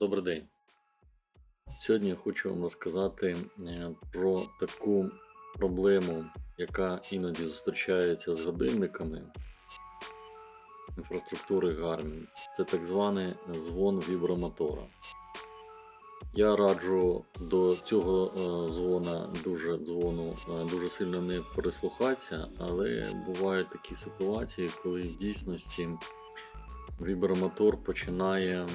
Добрий день. Сьогодні я хочу вам розказати е, про таку проблему, яка іноді зустрічається з годинниками інфраструктури Garmin. Це так званий дзвон вібромотора. Я раджу до цього е, дзвона дуже дзвону е, дуже сильно не прислухатися, але бувають такі ситуації, коли в дійсності вібромотор починає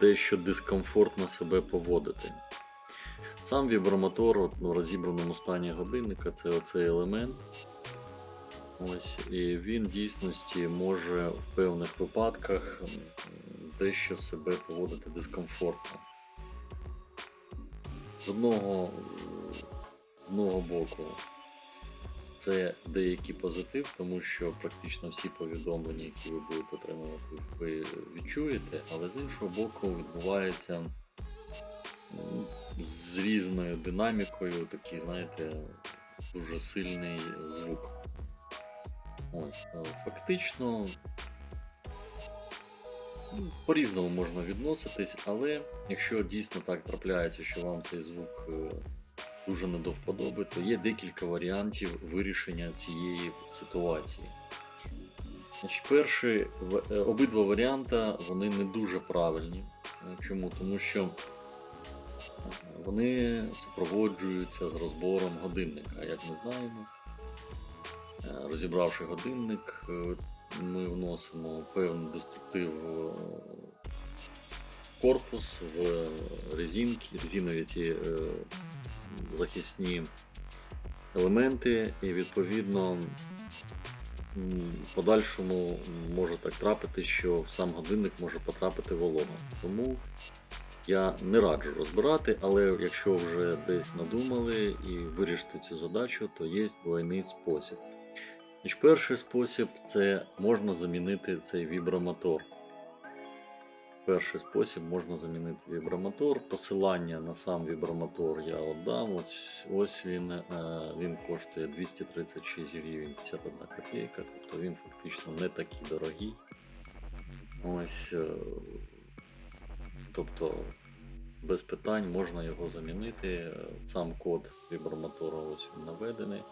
дещо дискомфортно себе поводити. Сам вібромотор от, ну, розібраному стані годинника це оцей елемент. Ось, і він дійсності може в певних випадках дещо себе поводити дискомфортно. З одного, одного боку, це деякий позитив, тому що практично всі повідомлення, які ви будете отримувати, ви відчуєте, але з іншого боку відбувається з різною динамікою такий, знаєте, дуже сильний звук. Ось, е, фактично, по-різному можна відноситись, але якщо дійсно так трапляється, що вам цей звук е, дуже не до вподоби, то є декілька варіантів вирішення цієї ситуації. Значить, перший, в- е, обидва варіанти вони не дуже правильні. Е, Чому? Тому що е, вони супроводжуються з розбором годинника. Як ми знаємо, розібравши годинник, ми вносимо певний деструктив корпус, в резинки, резинові ті е, захисні елементи, і відповідно в подальшому може так трапити, що в сам годинник може потрапити волога. Тому я не раджу розбирати, але якщо вже десь надумали і вирішити цю задачу, то є двойний спосіб. Перший спосіб це можна замінити цей вібромотор. Перший спосіб можна замінити вібромотор. Посилання на сам вібромотор я отдам. Ось, ось він, е, він коштує 236 гривень 51 копійка, тобто він фактично не такий дорогий. Ось, е, тобто без питань можна його замінити. Сам код вібромотора ось він наведений.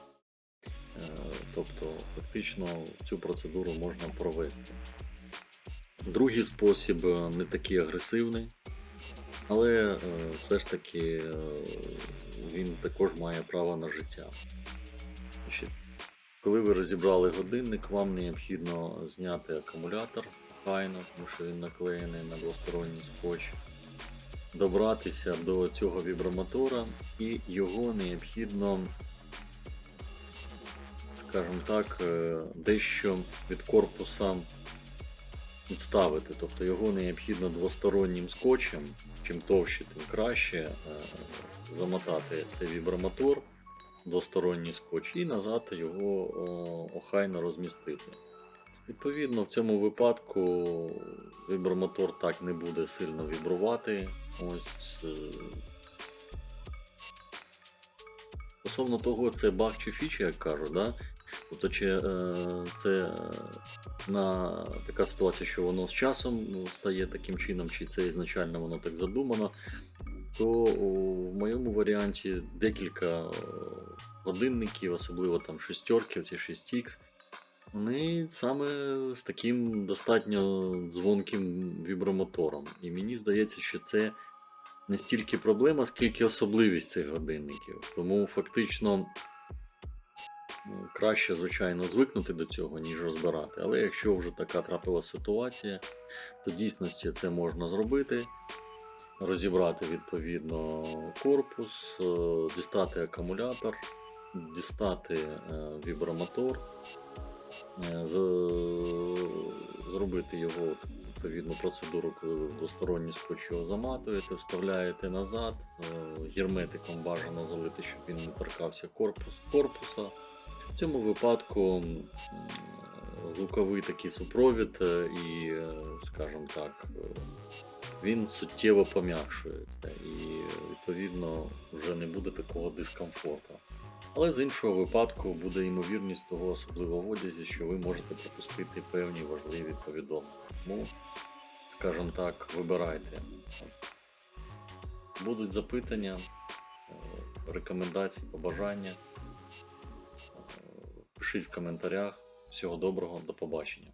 Е, Тобто, фактично цю процедуру можна провести. Другий спосіб е, не такий агресивний, але е, все ж таки е, він також має право на життя. Коли ви розібрали годинник, вам необхідно зняти акумулятор хайно, тому що він наклеєний на двосторонній скотч, добратися до цього вібромотора і його необхідно скажімо так, дещо від корпуса відставити. Тобто його необхідно двостороннім скотчем, чим товще, тим краще е, замотати цей вібромотор, двосторонній скотч, і назад його охайно розмістити. Відповідно, в цьому випадку вібромотор так не буде сильно вібрувати. Ось, е, Стосовно того, це баг чи фіча, як кажуть, да? тобто чи е, це е, на така ситуація, що воно з часом ну, стає таким чином, чи це ізначально воно так задумано, то в моєму варіанті декілька е, годинників, особливо там шестерки, ці 6X, вони саме з таким достатньо дзвонким вібромотором. І мені здається, що це не стільки проблема, скільки особливість цих годинників. Тому фактично краще, звичайно, звикнути до цього, ніж розбирати. Але якщо вже така трапила ситуація, то в дійсності це можна зробити. Розібрати відповідно корпус, е, дістати акумулятор, дістати е, вібромотор, е, зробити його відповідну процедуру, коли ви двосторонній скотч заматуєте, вставляєте назад, герметиком бажано залити, щоб він не торкався корпус, корпуса. В цьому випадку звуковий такий супровід е, і, е, скажімо так, е, він суттєво пом'якшується і відповідно вже не буде такого дискомфорту. Але з іншого випадку буде ймовірність того, особливо в одязі, що ви можете пропустити певні важливі повідомлення. Тому, скажімо так, вибирайте. Будуть запитання, е, рекомендації, побажання. Пишіть в коментарях. Всього доброго, до побачення.